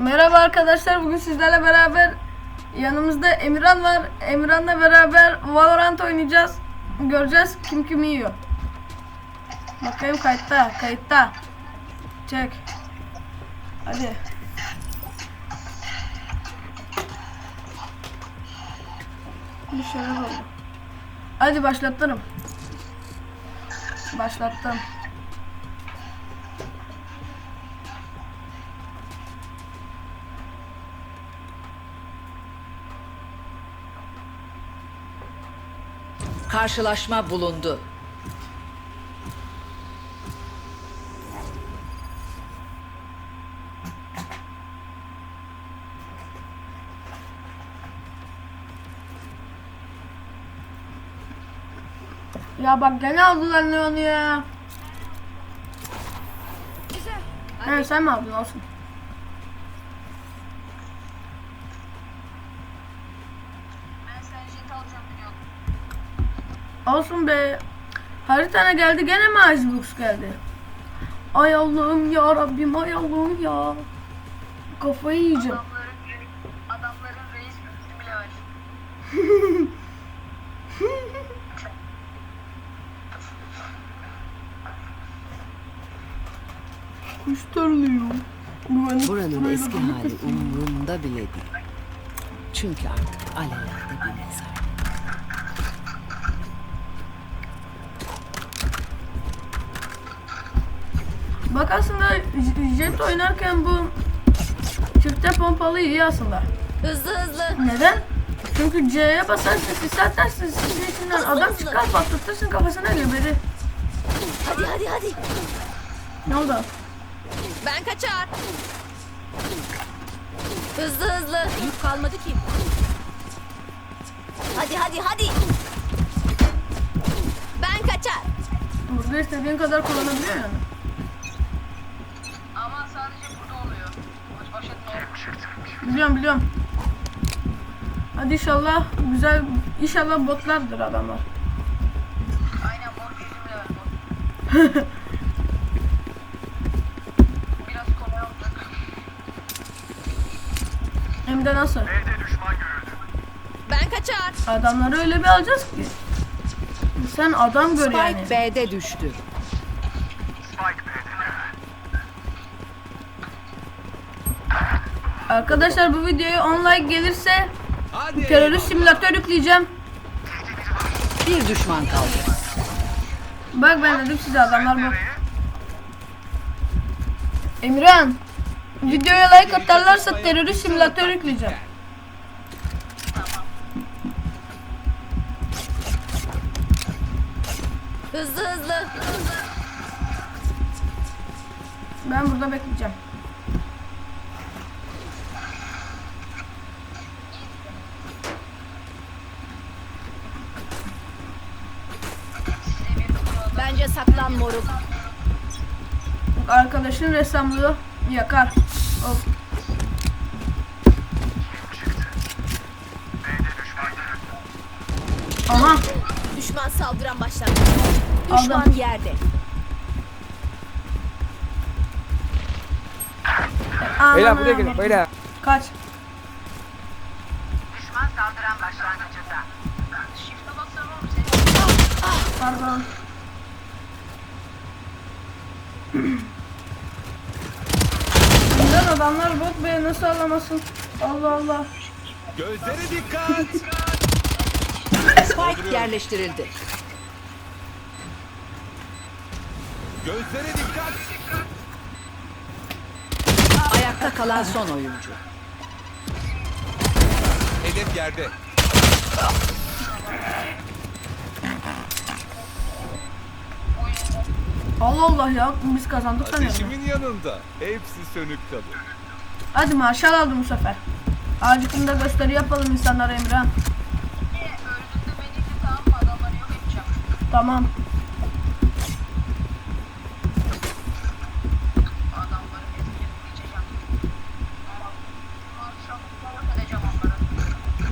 Merhaba arkadaşlar. Bugün sizlerle beraber yanımızda Emirhan var. Emirhan'la beraber Valorant oynayacağız. Göreceğiz kim kimi yiyor. Bakayım kayıtta, kayıtta. Çek. Hadi. Bir şeyler oldu. Hadi başlattırım. Başlattım. Karşılaşma bulundu. Ya bak gene aldılar Leon'u ya. He sen mi aldın olsun. Ben sen jet alacağım biliyordum. Olsun be. Haritana geldi gene mi Icebox geldi? Ay Allah'ım ya Rabbim ay Allah'ım ya. Kafayı yiyeceğim. Adamların, adamların reis müftü bile var. Kuş terliyor. Buranın eski hali umrumda bile değil. Çünkü artık alelade bir mezar. Bak aslında jet oynarken bu çifte pompalı iyi aslında. Hızlı hızlı. Neden? Çünkü C'ye basarsın, sis atarsın, sizin içinden adam çıkar patlatırsın kafasına geberi. Hadi hadi hadi. Ne oldu? Ben kaçar. Hızlı hızlı. Yük kalmadı ki. Hadi hadi hadi. Ben kaçar. Burada istediğin kadar kullanabiliyor yani. Ama sadece burada oluyor. Boş boş etmeyin. Biliyorum biliyorum. Hadi inşallah güzel, inşallah botlardır adamlar. Aynen mor yüzü bile var mor. Biraz kolay olacak. Hem de nasıl? Ben kaçar. Adamları öyle bir alacağız ki. Sen adam gör yani. Spike B'de düştü. Arkadaşlar bu videoya 10 like gelirse terörist simülatör yükleyeceğim. Bir düşman kaldı. Bak ben dedim size adamlar bu. Emirhan. Videoya like atarlarsa terörist simülatör yükleyeceğim. Hızlı hızlı. Ben burada bekleyeceğim. Bence saklan moruk. Arkadaşın ressamlığı yakar. Of. Aha Düşman saldıran başlangıç. Düşman Aldım. yerde. Beyler buraya gelin beyler. Kaç. Düşman saldıran başlangıcında. Pardon. Neden adamlar bot be nasıl alamasın? Allah Allah. Gözlere dikkat. Spike yerleştirildi. Gözlere dikkat. Ayakta kalan son oyuncu. Hedef yerde. Allah Allah ya biz kazandık sanıyorum. Ateşimin yanında. Hepsi sönük kalır. Hadi marşal aldım bu sefer. Acıkında gösteri yapalım insanlara Emrah. Ee, öldüğünde beni de tamam.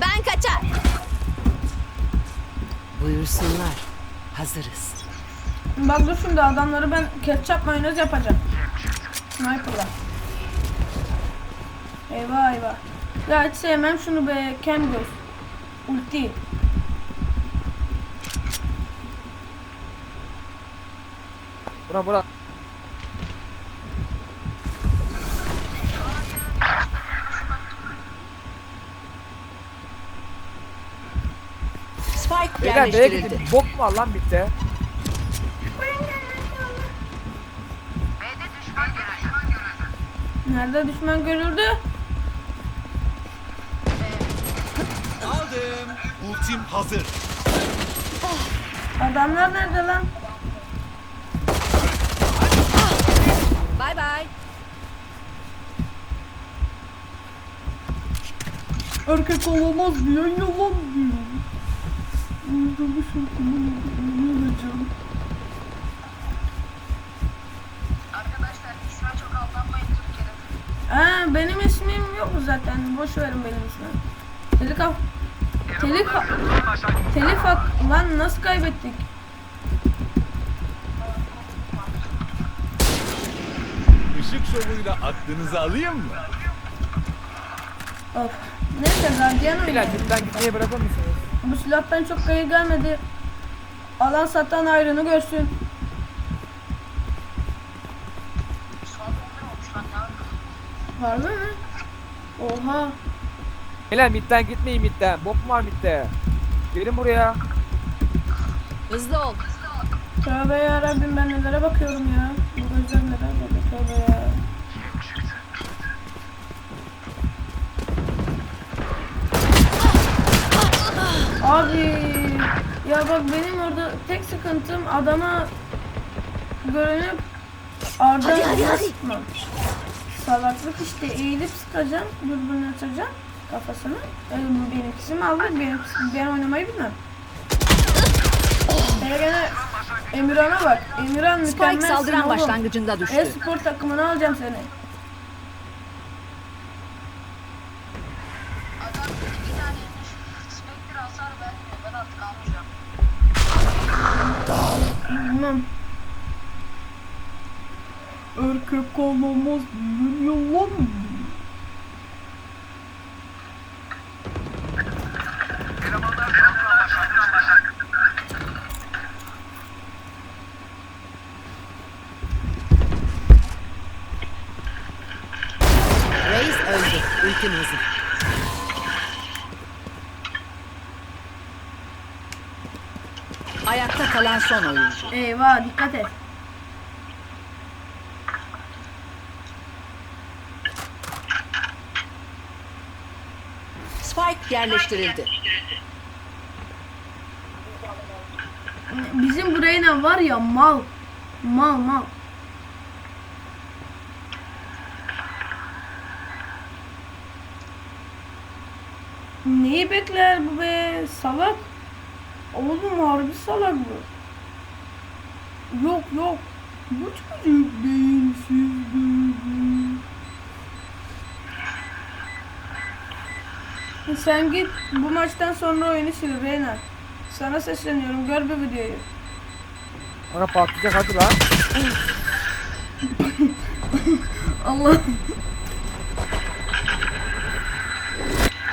Ben kaçar. Buyursunlar. Hazırız. Bak dur şimdi adamları ben ketçap mayonez yapacağım. Sniper'la. Eyvah eyvah. Ya hiç sevmem şunu be. Kem göz. Ulti. Bura bura. Spike Beyler yerleştirildi. Bok mu var lan bitti? Nerede düşman görüldü? Aldım. Ultim hazır. Adamlar nerede lan? Bay bay. Erkek olamaz diyen yalan diyor. Uydurmuş olacağım. Arkadaşlar isme çok aldanmayın Ha benim ismim yok zaten. Boş verin benim ismimi. Telif af... Telif. Telif. Lan nasıl kaybettik? Işık şovuyla aklınızı alayım mı? Of. Neyse gardiyan oynuyor. cidden gitmeyi bırakır mısınız? Bu silahtan çok kayı gelmedi. Alan satan ayrını görsün. Son 11 olmuş lan ne yapıyorsun? Harbi mi? Oha. Beyler midden gitmeyin midden. Bok mu var midde? Gelin buraya. Hızlı ol. Tövbe yarabbim ben nelere bakıyorum ya. Bu gözler neler bakıyor tövbe ya. Abi ya bak benim orada tek sıkıntım adama görünüp Arda Hadi, hadi, hadi. Salaklık işte eğilip sıkacağım, dürbünü açacağım kafasını. Yani benimkisi mi aldı? Benimkisi, ben oynamayı bilmem. Gene Emirhan'a bak. Emirhan Spike mükemmelsin saldıran oğlum. başlangıcında düştü. E-spor takımına alacağım seni. Adam iki tane yemiş. Spectre hasar vermiyor. Ben artık almayacağım. Bilmem. Erkek olamaz diyen yalan mı? Reis öldü. Ultim hazır. Ayakta kalan son oyuncu. Eyvah dikkat et. Spike yerleştirildi. Bizim buraya var ya mal. Mal mal. Neyi bekler bu be salak? Oğlum harbi salak bu. Yok yok. Bu çocuk beyinsizdir. Sen git bu maçtan sonra oyunu sil Reyna. Sana sesleniyorum gör bu videoyu. Bana patlayacak hadi lan. Allah.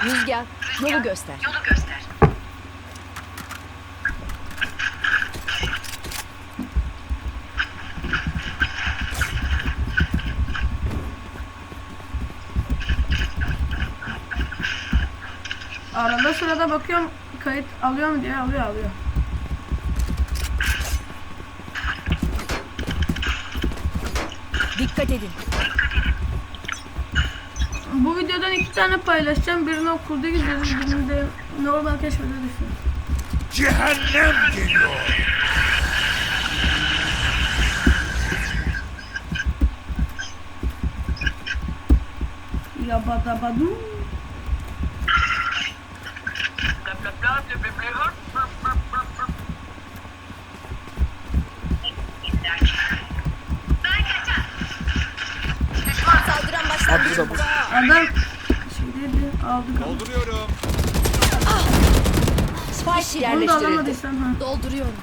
Rüzgar yolu göster. Yolu göster. Arada sırada bakıyorum kayıt alıyor mu diye alıyor alıyor. Dikkat edin. Bu videodan iki tane paylaşacağım. Birini okulda gideriz, birini de normal keşfede düşün. Cehennem geliyor. Yabadabadu. Bu. Adam aldık. Dolduruyorum. Spike Bunu da yerleştirildi. alamadıysan ha. Dolduruyorum.